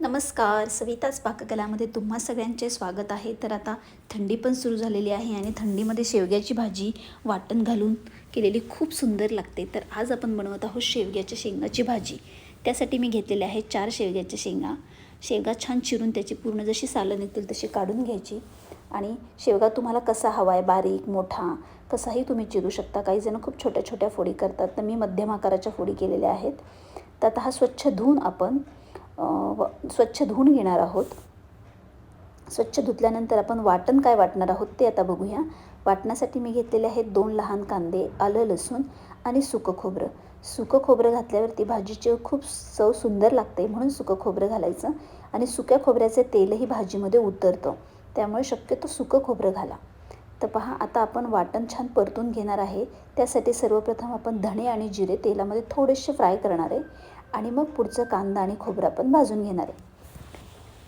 नमस्कार. सविताच पाककलामध्ये तुम्हा सगळ्यांचे स्वागत आहे. तर आता थंडी पण सुरू झालेली आहे आणि थंडीमध्ये शेवग्याची भाजी वाटण घालून केलेली खूप सुंदर लागते. तर आज आपण बनवत आहोत शेवग्याच्या शेंगाची भाजी. त्यासाठी मी घेतलेले आहे चार शेवग्याच्या शेंगा. शेवगा छान चिरून त्याची पूर्ण जशी सालं निघतील तशी काढून घ्यायची. आणि शेवगा तुम्हाला कसा हवा आहे बारीक मोठा कसाही तुम्ही चिरू शकता. काही जण खूप छोट्या छोट्या फोडी करतात. तर मी मध्यम आकाराच्या फोडी केलेल्या आहेत. तर आता हा स्वच्छ धुवून आपण स्वच्छ धुवून घेणार आहोत. स्वच्छ धुतल्यानंतर आपण वाटण काय वाटणार आहोत ते आता बघूया. वाटण्यासाठी मी घेतलेले आहेत दोन लहान कांदे आलं लसूण आणि सुकं खोबरं. सुकं खोबरं घातल्यावरती भाजीची खूप चव सुंदर लागते म्हणून सुकं खोबरं घालायचं आणि सुक्या खोबऱ्याचे तेलही भाजीमध्ये उतरतं. त्यामुळे शक्यतो सुकं खोबरं घाला. तर पहा आता आपण वाटण छान परतून घेणार आहे. त्यासाठी सर्वप्रथम आपण धणे आणि जिरे तेलामध्ये थोडेसे फ्राय करणार आहे. आणि मग पुढचं कांदा आणि खोबरं आपण भाजून घेणार आहे.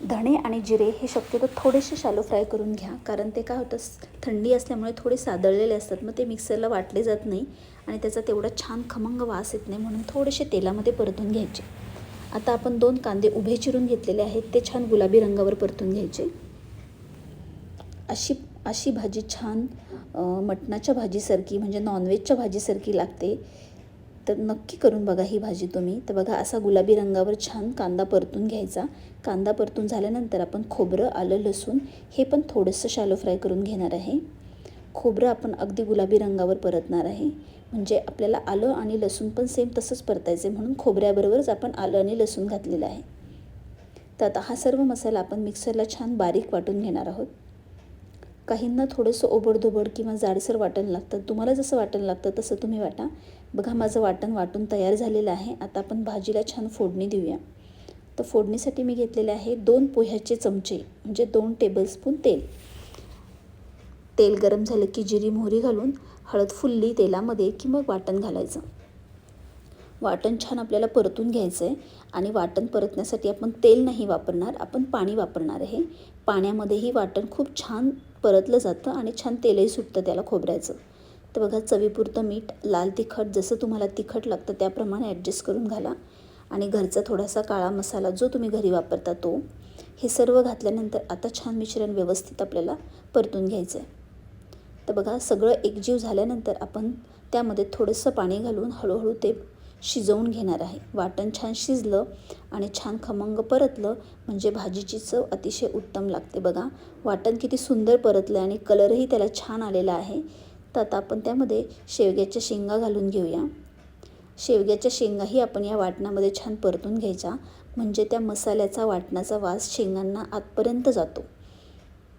धणे आणि जिरे हे शक्यतो थोडेसे शालो फ्राय करून घ्या कारण ते काय होतं थंडी असल्यामुळे थोडे सादळलेले असतात मग ते मिक्सरला वाटले जात नाही आणि त्याचा तेवढा छान खमंग वास येत नाही म्हणून थोडेसे तेलामध्ये परतून घ्यायचे. आता आपण दोन कांदे उभे चिरून घेतलेले आहेत ते छान गुलाबी रंगावर परतून घ्यायचे. अशी अशी भाजी छान मटणाच्या भाजीसारखी म्हणजे नॉनव्हेजच्या भाजीसारखी लागते. तर नक्की करून बघा ही भाजी तुम्ही. तर बघा असा गुलाबी रंगावर छान कांदा परतून घ्यायचा. कांदा परतून झाल्यानंतर आपण खोबरं आलं लसूण हे पण थोडंसं शालो फ्राय करून घेणार आहे. खोबरं आपण अगदी गुलाबी रंगावर परतणार आहे. म्हणजे आपल्याला आलं आणि लसूण पण सेम तसंच परतायचं आहे म्हणून खोबऱ्याबरोबरच आपण आलं आणि लसूण घातलेलं आहे. तर आता हा सर्व मसाला आपण मिक्सरला छान बारीक वाटून घेणार आहोत. काहींना थोडंसं ओबडधोबड किंवा जाडसर वाटण लागतं. तुम्हाला जसं वाटण लागतं तसं तुम्ही वाटा. बघा माझं वाटण वाटून तयार झालेलं आहे. आता आपण भाजीला छान फोडणी देऊया. तर फोडणीसाठी मी घेतलेले आहे दोन पोह्याचे चमचे म्हणजे दोन टेबलस्पून तेल. तेल गरम झालं की जिरी मोहरी घालून हळद फुलली तेलामध्ये की मग वाटण घालायचं. वाटण छान आपल्याला परतून घ्यायचं आहे आणि वाटण परतण्यासाठी आपण तेल नाही वापरणार आपण पाणी वापरणार आहे. पाण्यामध्येही वाटण खूप छान परतलं जातं आणि छान तेलही सुटतं त्याला खोबऱ्याचं. तर बघा चवीपुरतं मीठ लाल तिखट जसं तुम्हाला तिखट लागतं त्याप्रमाणे ॲडजस्ट करून घाला. आणि घरचा थोडासा काळा मसाला जो तुम्ही घरी वापरता तो. हे सर्व घातल्यानंतर आता छान मिश्रण व्यवस्थित आपल्याला परतून घ्यायचं आहे तर बघा सगळं एकजीव झाल्यानंतर आपण त्यामध्ये थोडंसं पाणी घालून हळूहळू ते शिजवून घेणार आहे. वाटण छान शिजलं आणि छान खमंग परतलं म्हणजे भाजीची चव अतिशय उत्तम लागते बघा. वाटण किती सुंदर परतलं आणि कलरही त्याला छान आलेला आहे. तर आता आपण त्यामध्ये शेवग्याच्या शेंगा घालून घेऊया. शेवग्याच्या शेंगाही आपण या वाटणामध्ये छान परतून घ्यायच्या म्हणजे त्या मसाल्याचा वाटणाचा वास शेंगांना आतपर्यंत जातो.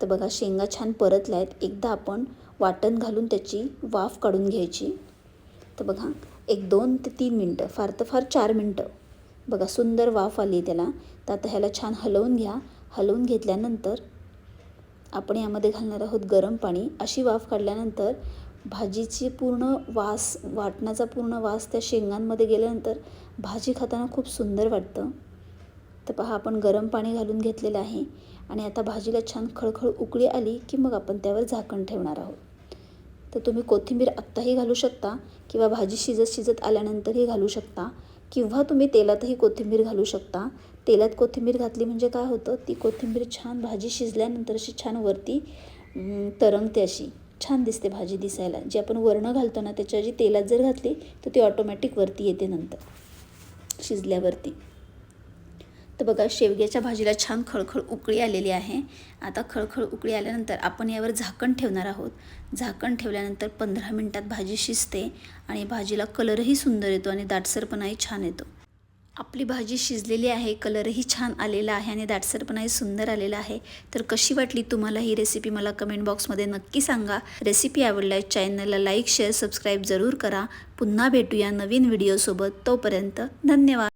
तर बघा शेंगा छान परतल्या आहेत एकदा आपण वाटण घालून त्याची वाफ काढून घ्यायची. तर बघा एक दोन ते तीन मिनटं फार तर फार चार मिनटं. बघा सुंदर वाफ आली त्याला. तर आता ह्याला छान हलवून घ्या. हलवून घेतल्यानंतर आपण यामध्ये घालणार आहोत गरम पाणी. अशी वाफ काढल्यानंतर भाजीची पूर्ण वास वाटणाचा पूर्ण वास त्या शेंगांमध्ये गेल्यानंतर भाजी खाताना खूप सुंदर वाटतं. तर पहा आपण गरम पाणी घालून घेतलेलं आहे. आणि आता भाजीला छान खळखळ उकळी आली की मग आपण त्यावर झाकण ठेवणार आहोत. तर तुम्ही कोथिंबीर आत्ताही घालू शकता किंवा भाजी शिजत शिजत आल्यानंतरही घालू शकता किंवा तुम्ही तेलातही कोथिंबीर घालू शकता. तेलात कोथिंबीर घातली म्हणजे काय होतं? ती कोथिंबीर छान भाजी शिजल्यानंतर अशी छान वरती तरंगते अशी. छान दिसते भाजी दिसायला. जी आपण वर्ण घालतो ना त्याच्या जी तेलात जर घातली तर ती ऑटोमॅटिक वरती येते नंतर शिजल्यावरती. तर बघा शेवग्याच्या भाजीला छान खळखळ उकळी आलेली आहे. आता खळखळ उकळी आल्यानंतर आपण यावर झाकण ठेवणार आहोत. झाकण ठेवल्यानंतर पंधरा मिनटात भाजी शिजते आणि भाजीला कलरही सुंदर येतो आणि दाटसरपणाही छान येतो. आपली भाजी शिजलेली आहे कलरही छान आलेला आहे आणि दाटसरपणाही सुंदर आलेला आहे. तर कशी वाटली तुम्हाला ही रेसिपी मला कमेंट बॉक्समध्ये नक्की सांगा. रेसिपी आवडल्यास चॅनलला लाईक शेअर सबस्क्राईब जरूर करा. पुन्हा भेटूया नवीन व्हिडिओसोबत तोपर्यंत धन्यवाद.